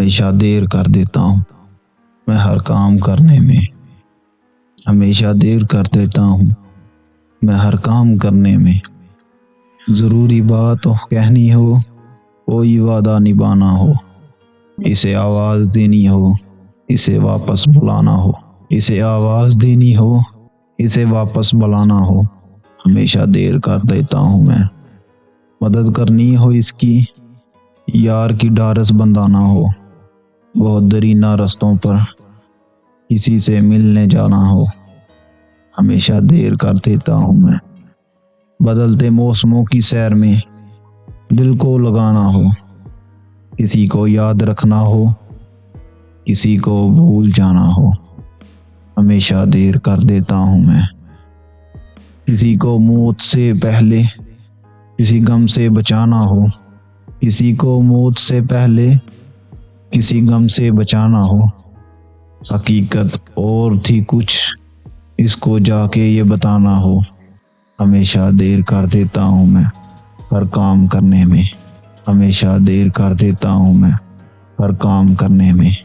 हमेशा देर कर देता हूँ मैं हर काम करने में। हमेशा देर कर देता हूँ मैं हर काम करने में। ज़रूरी बात हो कहनी हो, कोई वादा निभाना हो, इसे आवाज़ देनी हो, इसे वापस बुलाना हो, इसे आवाज़ देनी हो, इसे वापस बुलाना हो, हमेशा देर कर देता हूँ मैं। मदद करनी हो इसकी, यार की डारस बंधाना हो। बहुत दरीना रस्तों पर किसी से मिलने जाना हो। हमेशा देर कर देता हूँ मैं। बदलते मौसमों की सैर में दिल को लगाना हो। किसी को याद रखना हो। किसी को भूल जाना हो। हमेशा देर कर देता हूँ मैं। किसी को मौत से पहले, किसी गम से बचाना हो। किसी को मौत से पहले किसी गम से बचाना हो। हकीकत और थी कुछ इसको जाके ये बताना हो। हमेशा देर कर देता हूँ मैं हर काम करने में। हमेशा देर कर देता हूँ मैं हर काम करने में।